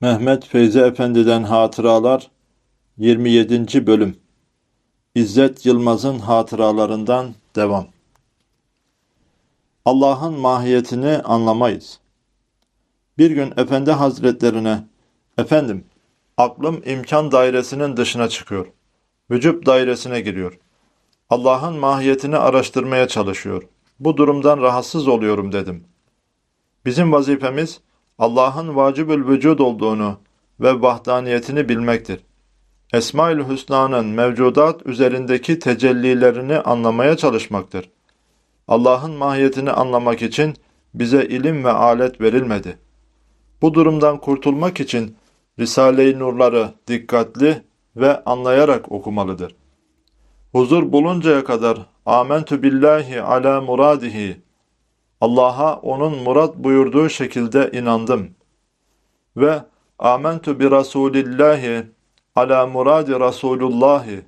Mehmet Feyzi Efendi'den Hatıralar 27. Bölüm İzzet Yılmaz'ın hatıralarından devam. Allah'ın mahiyetini anlamayız. Bir gün Efendi Hazretlerine, Efendim, aklım imkan dairesinin dışına çıkıyor. Vücut dairesine giriyor. Allah'ın mahiyetini araştırmaya çalışıyor. Bu durumdan rahatsız oluyorum dedim. Bizim vazifemiz Allah'ın vacibül vücud olduğunu ve vahdaniyetini bilmektir. Esmaül Hüsna'nın mevcudat üzerindeki tecellilerini anlamaya çalışmaktır. Allah'ın mahiyetini anlamak için bize ilim ve alet verilmedi. Bu durumdan kurtulmak için Risale-i Nurları dikkatli ve anlayarak okumalıdır. Huzur buluncaya kadar Amentü billahi ala muradihi Allah'a onun murat buyurduğu şekilde inandım. Ve amentu bi Rasulillahi ala muradi Rasulullahi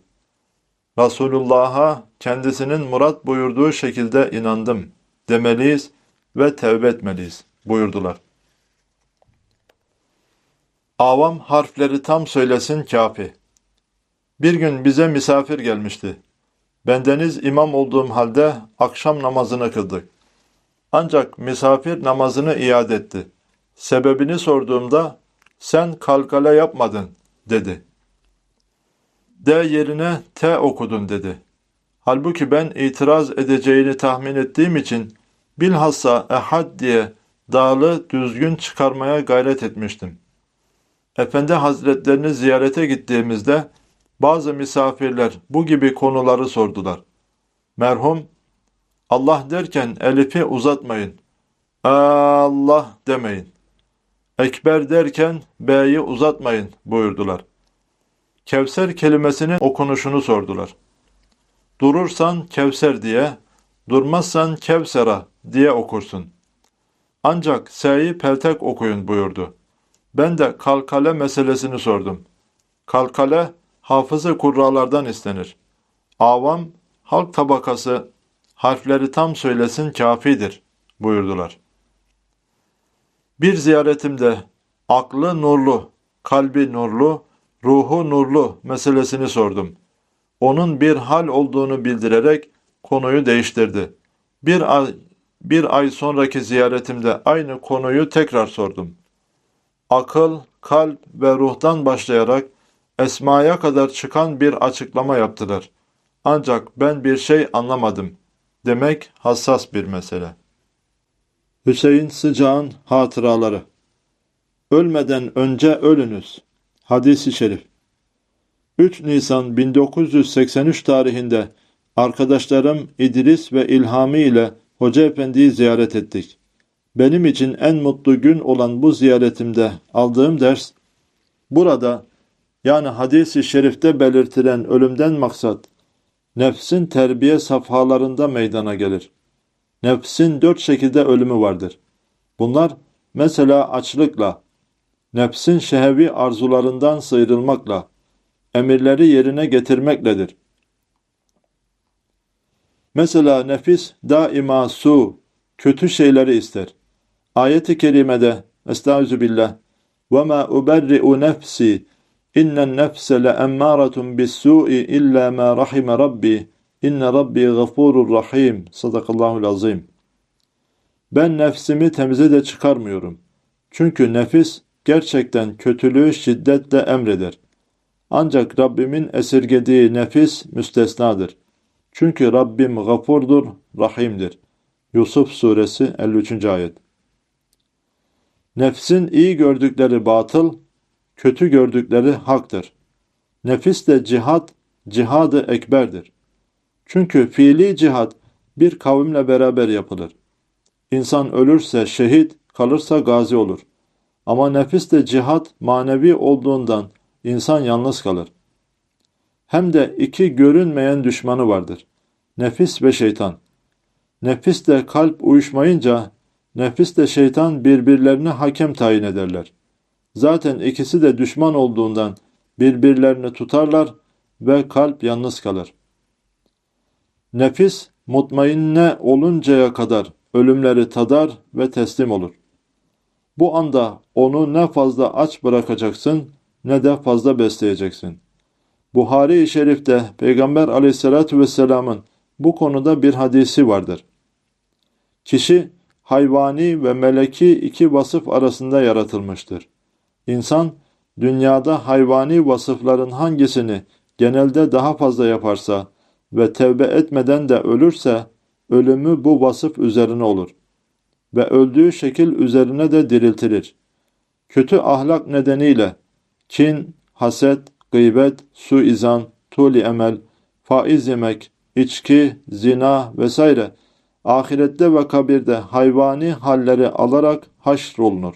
Resulullah'a kendisinin murat buyurduğu şekilde inandım demeliyiz ve tevbe etmeliyiz buyurdular. Avam harfleri tam söylesin kafi. Bir gün bize misafir gelmişti. Bendeniz imam olduğum halde akşam namazını kıldık. Ancak misafir namazını iade etti. Sebebini sorduğumda sen kalkale yapmadın dedi. D yerine T okudun dedi. Halbuki ben itiraz edeceğini tahmin ettiğim için bilhassa ehad diye dağlı düzgün çıkarmaya gayret etmiştim. Efendi Hazretlerini ziyarete gittiğimizde bazı misafirler bu gibi konuları sordular. Merhum Allah derken elifi uzatmayın. Allah demeyin. Ekber derken B'yi uzatmayın buyurdular. Kevser kelimesinin okunuşunu sordular. Durursan Kevser diye, durmazsan Kevsera diye okursun. Ancak S'yi peltek okuyun buyurdu. Ben de kalkale meselesini sordum. Kalkale hafızı kurralardan istenir. Avam halk tabakası harfleri tam söylesin kafidir buyurdular. Bir ziyaretimde aklı nurlu, kalbi nurlu, ruhu nurlu meselesini sordum. Onun bir hal olduğunu bildirerek konuyu değiştirdi. Bir ay, bir ay sonraki ziyaretimde aynı konuyu tekrar sordum. Akıl, kalp ve ruhtan başlayarak esmaya kadar çıkan bir açıklama yaptılar. Ancak ben bir şey anlamadım demek hassas bir mesele. Hüseyin Sıcağ'ın hatıraları Ölmeden önce ölünüz. Hadis-i şerif 3 Nisan 1983 tarihinde arkadaşlarım İdris ve İlhami ile Hoca Efendi'yi ziyaret ettik. Benim için en mutlu gün olan bu ziyaretimde aldığım ders, burada yani hadis-i şerifte belirtilen ölümden maksat, nefsin terbiye safhalarında meydana gelir. Nefsin dört şekilde ölümü vardır. Bunlar mesela açlıkla, nefsin şehevi arzularından sıyrılmakla, emirleri yerine getirmekledir. Mesela nefis daima su, kötü şeyleri ister. Ayet-i kerimede Estağfirullah ve ma uberri'u nefsi İnnen nefse le emmâratun bis-sû'i illa ma rahime rabbi. İnne rabbi gafurur rahim. Sadakallahul azim. Ben nefsimi temize de çıkarmıyorum. Çünkü nefis gerçekten kötülüğü şiddetle emreder. Ancak Rabbimin esirgediği nefis müstesnadır. Çünkü Rabbim gafurdur, rahimdir. Yusuf suresi 53. ayet. Nefsin iyi gördükleri batıl, kötü gördükleri haktır. Nefis de cihat, cihadı ekberdir. Çünkü fiili cihat bir kavimle beraber yapılır. İnsan ölürse şehit, kalırsa gazi olur. Ama nefis de cihat manevi olduğundan insan yalnız kalır. Hem de iki görünmeyen düşmanı vardır. Nefis ve şeytan. Nefis de kalp uyuşmayınca nefis de şeytan birbirlerine hakem tayin ederler. Zaten ikisi de düşman olduğundan birbirlerini tutarlar ve kalp yalnız kalır. Nefis mutmainne oluncaya kadar ölümleri tadar ve teslim olur. Bu anda onu ne fazla aç bırakacaksın ne de fazla besleyeceksin. Buhari-i Şerif'te Peygamber aleyhissalatü vesselamın bu konuda bir hadisi vardır. Kişi hayvani ve meleki iki vasıf arasında yaratılmıştır. İnsan dünyada hayvani vasıfların hangisini genelde daha fazla yaparsa ve tevbe etmeden de ölürse ölümü bu vasıf üzerine olur ve öldüğü şekil üzerine de diriltilir. Kötü ahlak nedeniyle kin, haset, gıybet, suizan, tuli emel, faiz yemek, içki, zina vesaire ahirette ve kabirde hayvani halleri alarak haşrolunur.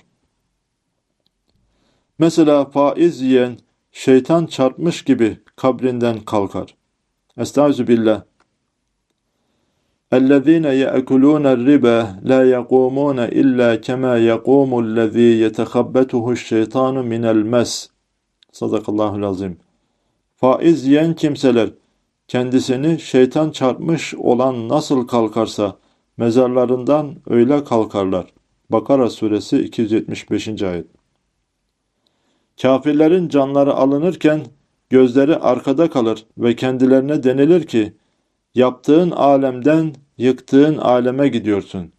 Mesela faiz yiyen şeytan çarpmış gibi kabrinden kalkar. Estaizu billah. اَلَّذ۪ينَ يَأْكُلُونَ الرِّبَا لَا يَقُومُونَ إِلَّا كَمَا يَقُومُ الَّذ۪ي يَتَخَبَّتُهُ الشَّيْطَانُ مِنَ الْمَسِ Sadakallahu azim. Faiz yiyen kimseler kendisini şeytan çarpmış olan nasıl kalkarsa mezarlarından öyle kalkarlar. Bakara suresi 275. ayet. Kafirlerin canları alınırken gözleri arkada kalır ve kendilerine denilir ki yaptığın alemden yıktığın aleme gidiyorsun.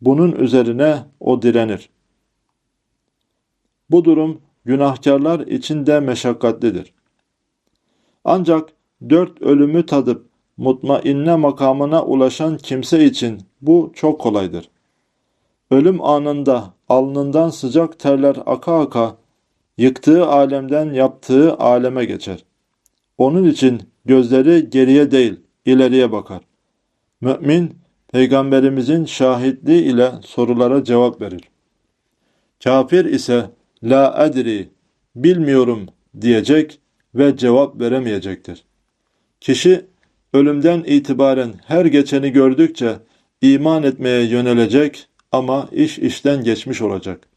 Bunun üzerine o direnir. Bu durum günahkarlar için de meşakkatlidir. Ancak dört ölümü tadıp mutmainne makamına ulaşan kimse için bu çok kolaydır. Ölüm anında alnından sıcak terler aka aka yıktığı alemden yaptığı aleme geçer. Onun için gözleri geriye değil, ileriye bakar. Mümin, Peygamberimizin şahitliği ile sorulara cevap verir. Kafir ise la edri, bilmiyorum diyecek ve cevap veremeyecektir. Kişi ölümden itibaren her geçeni gördükçe iman etmeye yönelecek ama iş işten geçmiş olacak.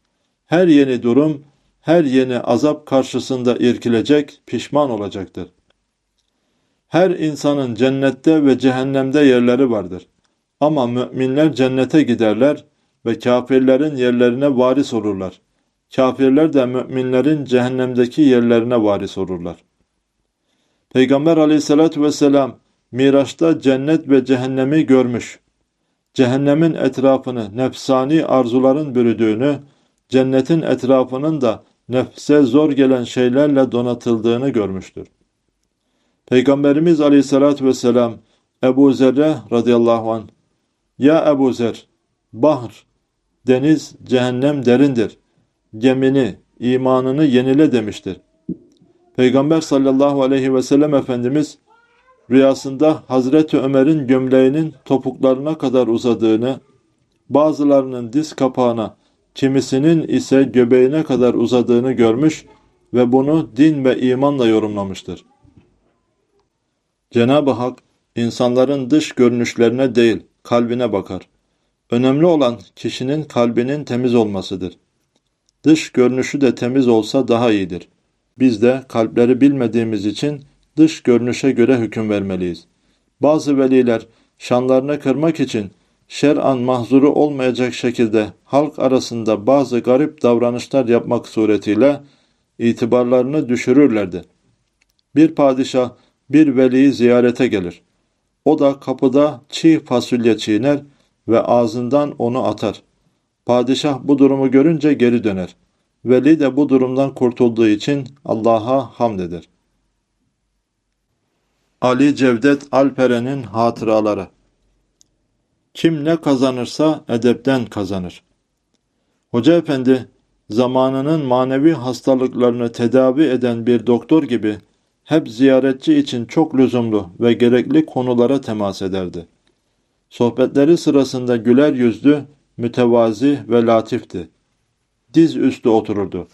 Her yeni durum, her yeni azap karşısında irkilecek, pişman olacaktır. Her insanın cennette ve cehennemde yerleri vardır. Ama müminler cennete giderler ve kafirlerin yerlerine varis olurlar. Kafirler de müminlerin cehennemdeki yerlerine varis olurlar. Peygamber aleyhissalatü vesselam Miraç'ta cennet ve cehennemi görmüş. Cehennemin etrafını nefsani arzuların bürüdüğünü, cennetin etrafının da nefse zor gelen şeylerle donatıldığını görmüştür. Peygamberimiz aleyhissalatü vesselam Ebu Zerre radıyallahu anh Ya Ebu Zer, bahr, deniz, cehennem derindir. Gemini, imanını yenile demiştir. Peygamber sallallahu aleyhi ve sellem Efendimiz rüyasında Hazreti Ömer'in gömleğinin topuklarına kadar uzadığını, bazılarının diz kapağına, kimisinin ise göbeğine kadar uzadığını görmüş ve bunu din ve imanla yorumlamıştır. Cenab-ı Hak insanların dış görünüşlerine değil, kalbine bakar. Önemli olan kişinin kalbinin temiz olmasıdır. Dış görünüşü de temiz olsa daha iyidir. Biz de kalpleri bilmediğimiz için dış görünüşe göre hüküm vermeliyiz. Bazı veliler şanlarını kırmak için şer'an mahzuru olmayacak şekilde halk arasında bazı garip davranışlar yapmak suretiyle itibarlarını düşürürlerdi. Bir padişah bir veliyi ziyarete gelir. O da kapıda çiğ fasulye çiğner ve ağzından onu atar. Padişah bu durumu görünce geri döner. Veli de bu durumdan kurtulduğu için Allah'a hamd eder. Ali Cevdet Alperen'in hatıraları Kim ne kazanırsa edepten kazanır. Hoca Efendi zamanının manevi hastalıklarını tedavi eden bir doktor gibi hep ziyaretçi için çok lüzumlu ve gerekli konulara temas ederdi. Sohbetleri sırasında güler yüzlü, mütevazi ve latifti. Diz üstü otururdu.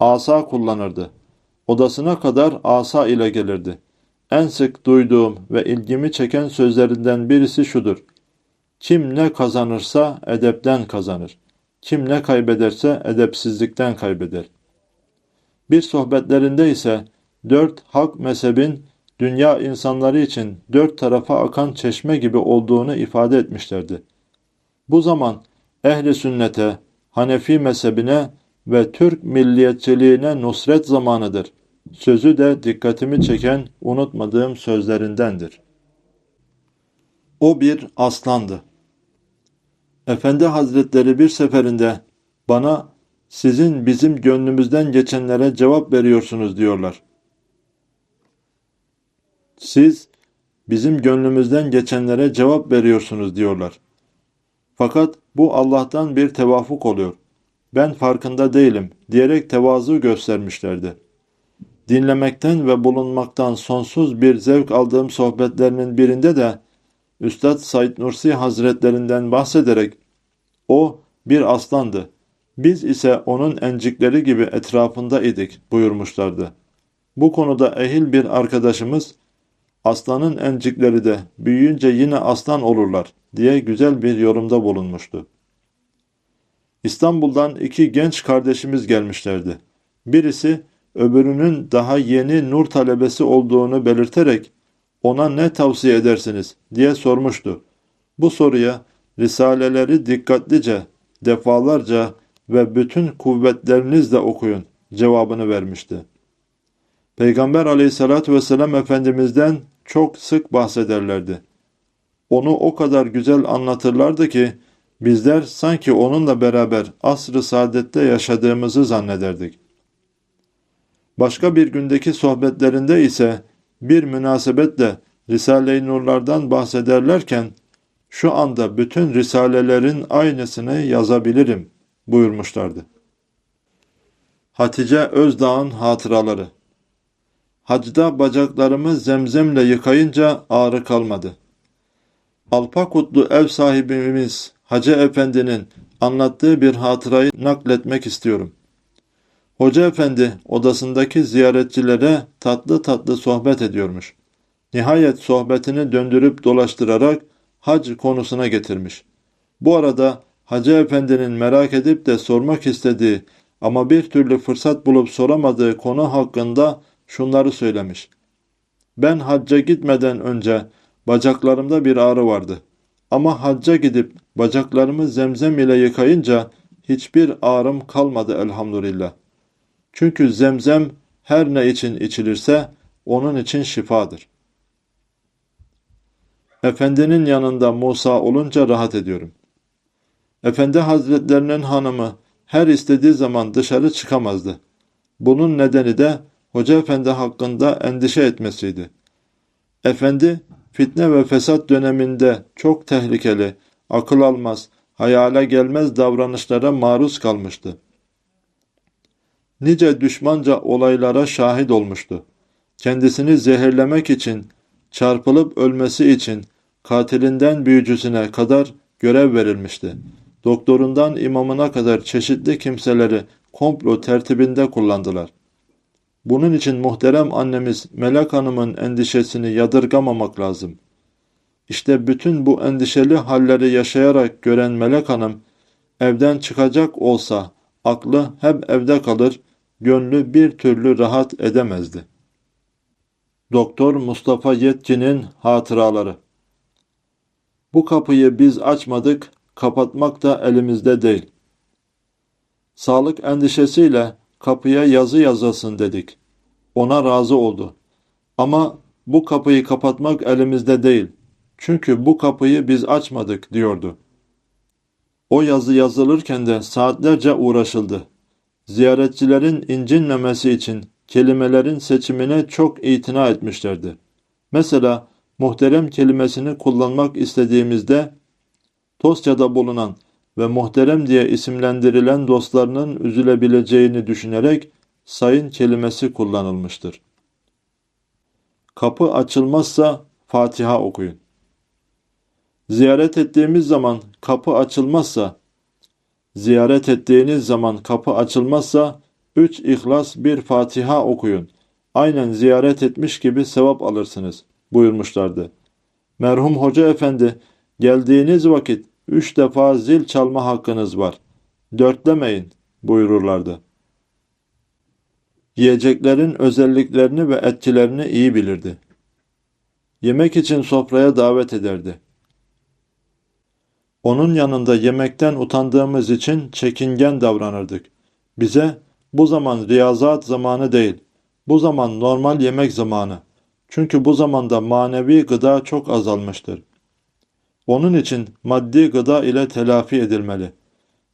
Asa kullanırdı. Odasına kadar asa ile gelirdi. En sık duyduğum ve ilgimi çeken sözlerinden birisi şudur. Kim ne kazanırsa edepten kazanır. Kim ne kaybederse edepsizlikten kaybeder. Bir sohbetlerinde ise dört hak mezhebin dünya insanları için dört tarafa akan çeşme gibi olduğunu ifade etmişlerdi. Bu zaman ehli sünnete, Hanefi mezhebine ve Türk milliyetçiliğine nusret zamanıdır. Sözü de dikkatimi çeken unutmadığım sözlerindendir. O bir aslandı. Efendi Hazretleri bir seferinde bana sizin bizim gönlümüzden geçenlere cevap veriyorsunuz diyorlar. Siz bizim gönlümüzden geçenlere cevap veriyorsunuz diyorlar. Fakat bu Allah'tan bir tevafuk oluyor. Ben farkında değilim diyerek tevazu göstermişlerdi. Dinlemekten ve bulunmaktan sonsuz bir zevk aldığım sohbetlerinin birinde de Üstad Said Nursi Hazretlerinden bahsederek o bir aslandı. Biz ise onun encikleri gibi etrafında idik buyurmuşlardı. Bu konuda ehil bir arkadaşımız aslanın encikleri de büyüyünce yine aslan olurlar diye güzel bir yorumda bulunmuştu. İstanbul'dan iki genç kardeşimiz gelmişlerdi. Birisi öbürünün daha yeni nur talebesi olduğunu belirterek ona ne tavsiye edersiniz diye sormuştu. Bu soruya risaleleri dikkatlice, defalarca ve bütün kuvvetlerinizle okuyun cevabını vermişti. Peygamber aleyhissalatü vesselam Efendimiz'den çok sık bahsederlerdi. Onu o kadar güzel anlatırlardı ki bizler sanki onunla beraber asr-ı saadette yaşadığımızı zannederdik. Başka bir gündeki sohbetlerinde ise bir münasebetle Risale-i Nurlardan bahsederlerken şu anda bütün risalelerin aynısını yazabilirim buyurmuşlardı. Hatice Özdağ'ın hatıraları Hacda bacaklarımı zemzemle yıkayınca ağrı kalmadı. Alpakutlu ev sahibimiz Hacı Efendi'nin anlattığı bir hatırayı nakletmek istiyorum. Hoca Efendi odasındaki ziyaretçilere tatlı tatlı sohbet ediyormuş. Nihayet sohbetini döndürüp dolaştırarak hac konusuna getirmiş. Bu arada Hacı Efendi'nin merak edip de sormak istediği ama bir türlü fırsat bulup soramadığı konu hakkında şunları söylemiş. Ben hacca gitmeden önce bacaklarımda bir ağrı vardı. Ama hacca gidip bacaklarımı zemzem ile yıkayınca hiçbir ağrım kalmadı elhamdülillah. Çünkü zemzem her ne için içilirse onun için şifadır. Efendinin yanında Musa olunca rahat ediyorum. Efendi Hazretlerinin hanımı her istediği zaman dışarı çıkamazdı. Bunun nedeni de Hoca Efendi hakkında endişe etmesiydi. Efendi fitne ve fesat döneminde çok tehlikeli, akıl almaz, hayale gelmez davranışlara maruz kalmıştı. Nice düşmanca olaylara şahit olmuştu. Kendisini zehirlemek için, çarpılıp ölmesi için katilinden büyücüsüne kadar görev verilmişti. Doktorundan imamına kadar çeşitli kimseleri komplo tertibinde kullandılar. Bunun için muhterem annemiz Melek Hanım'ın endişesini yadırgamamak lazım. İşte bütün bu endişeli halleri yaşayarak gören Melek Hanım, evden çıkacak olsa aklı hep evde kalır, gönlü bir türlü rahat edemezdi. Doktor Mustafa Yetkin'in hatıraları Bu kapıyı biz açmadık, kapatmak da elimizde değil. Sağlık endişesiyle kapıya yazı yazasın dedik. Ona razı oldu. Ama bu kapıyı kapatmak elimizde değil. Çünkü bu kapıyı biz açmadık diyordu. O yazı yazılırken de saatlerce uğraşıldı. Ziyaretçilerin incinmemesi için kelimelerin seçimine çok itina etmişlerdi. Mesela muhterem kelimesini kullanmak istediğimizde Tosya'da bulunan ve muhterem diye isimlendirilen dostlarının üzülebileceğini düşünerek sayın kelimesi kullanılmıştır. Kapı açılmazsa Fatiha okuyun. Ziyaret ettiğimiz zaman kapı açılmazsa, ziyaret ettiğiniz zaman kapı açılmazsa, üç ihlas bir Fatiha okuyun. Aynen ziyaret etmiş gibi sevap alırsınız buyurmuşlardı. Merhum Hoca Efendi, geldiğiniz vakit üç defa zil çalma hakkınız var. Dörtlemeyin buyururlardı. Yiyeceklerin özelliklerini ve etkilerini iyi bilirdi. Yemek için sofraya davet ederdi. Onun yanında yemekten utandığımız için çekingen davranırdık. Bize bu zaman riyazat zamanı değil, bu zaman normal yemek zamanı. Çünkü bu zamanda manevi gıda çok azalmıştır. Onun için maddi gıda ile telafi edilmeli.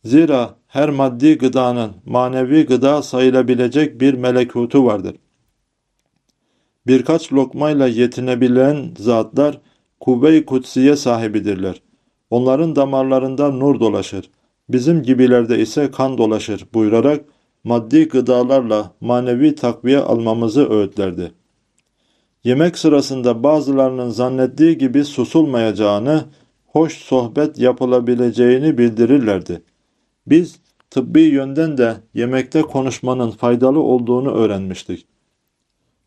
Zira her maddi gıdanın manevi gıda sayılabilecek bir melekutu vardır. Birkaç lokmayla yetinebilen zatlar kuvve-i kutsiye sahibidirler. Onların damarlarında nur dolaşır. Bizim gibilerde ise kan dolaşır buyurarak maddi gıdalarla manevi takviye almamızı öğütlerdi. Yemek sırasında bazılarının zannettiği gibi susulmayacağını, hoş sohbet yapılabileceğini bildirirlerdi. Biz tıbbi yönden de yemekte konuşmanın faydalı olduğunu öğrenmiştik.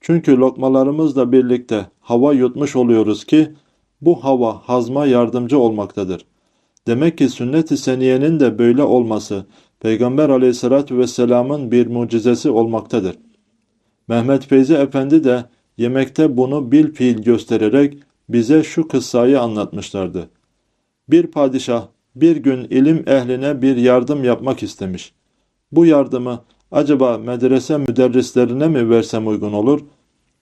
Çünkü lokmalarımızla birlikte hava yutmuş oluyoruz ki bu hava hazma yardımcı olmaktadır. Demek ki sünnet-i seniyenin de böyle olması Peygamber aleyhissalatü vesselamın bir mucizesi olmaktadır. Mehmet Feyzi Efendi de yemekte bunu bil fiil göstererek bize şu kıssayı anlatmışlardı. Bir padişah bir gün ilim ehline bir yardım yapmak istemiş. Bu yardımı acaba medrese müderrislerine mi versem uygun olur,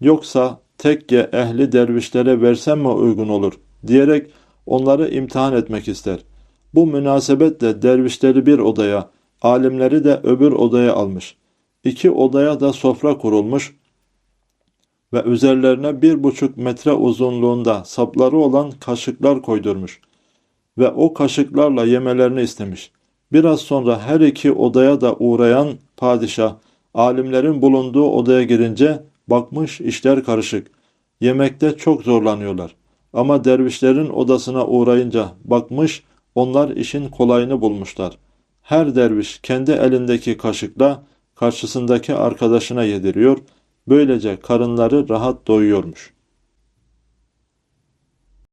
yoksa tekke ehli dervişlere versem mi uygun olur diyerek onları imtihan etmek ister. Bu münasebetle dervişleri bir odaya, alimleri de öbür odaya almış. İki odaya da sofra kurulmuş ve üzerlerine bir buçuk metre uzunluğunda sapları olan kaşıklar koydurmuş ve o kaşıklarla yemelerini istemiş. Biraz sonra her iki odaya da uğrayan padişah, alimlerin bulunduğu odaya girince bakmış işler karışık. Yemekte çok zorlanıyorlar. Ama dervişlerin odasına uğrayınca bakmış onlar işin kolayını bulmuşlar. Her derviş kendi elindeki kaşıkla karşısındaki arkadaşına yediriyor, böylece karınları rahat doyuyormuş.